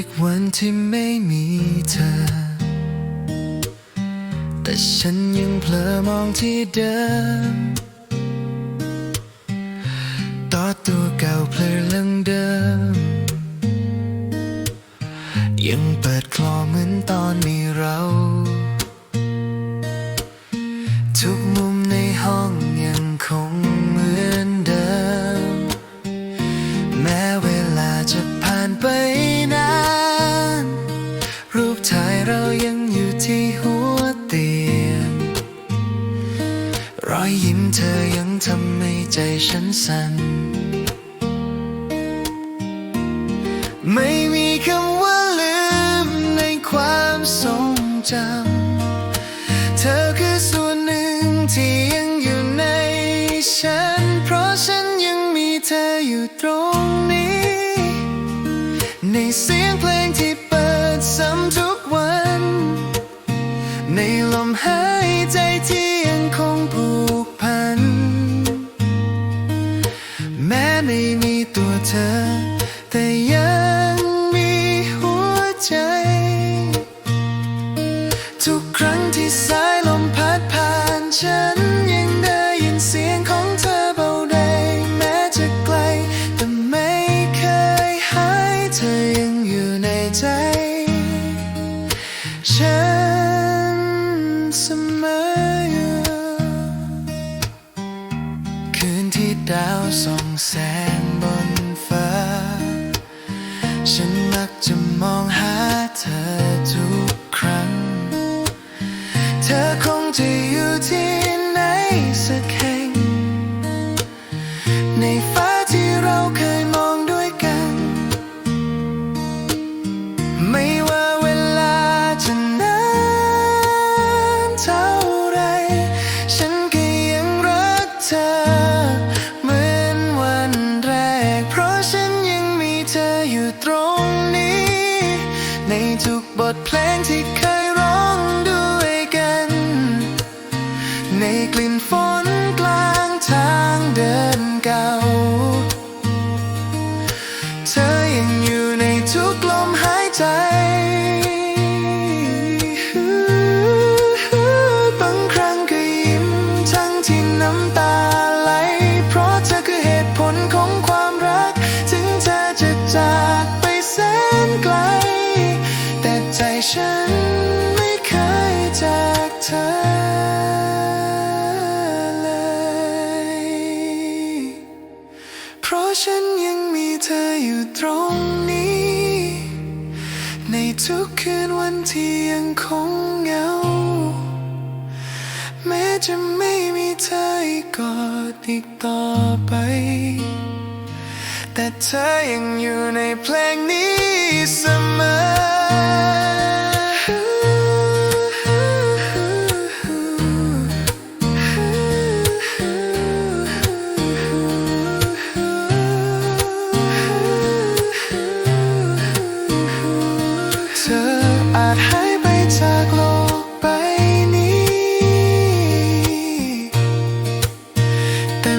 ีกวันที่ไม่มีเธอ แต่ฉันยังเพลอมองที่เดิม ต่อตัวเก่าเพลอลังเดิม ยังเปิดคลอเหมือนตอนมีเรา เธอยังทำให้ใจฉันสั่น ไม่มีคำว่าลืมในความทรงจำ เธอคือส่วนหนึ่งที่ยังอยู่ในฉัน เพราะฉันยังมีเธออยู่ตรงนี้ ในเสียงเพลงที่เปิดซ้ำทุกวัน ในลมหายใจที่ยังคงผูก เธอ แต่ยังมีหัวใจ ทุกครั้งที่สายลมพัดผ่านฉันยังได้ยินเสียงของเธอเบาใดแม้จะไกล แต่ไม่เคยหายเธอยังอยู่ในใจ ฉันเสมอคืนที่ดาวส่องแสง มักจะมองหาเธอทุกครั้ง เธอคงจะอยู่ที่ไหนสักแอยู่ตรงนี้ ในทุกบทเพลงที่เคยร้องด้วยกัน ในกลิ่นฝนกลางทางเดินเก่า เธอยังอยู่ในทุกลมหายใจบางครั้งก็ยิ้มทั้งที่น้ำตา ทุกคืนวันที่ยังคงเหงา แม้จะไม่มีเธออีกกอดอีกต่อไป แต่เธอยังอยู่ในเพลงนี้เสมอ เธออาจหายไปจากโลกใบนี้ แต่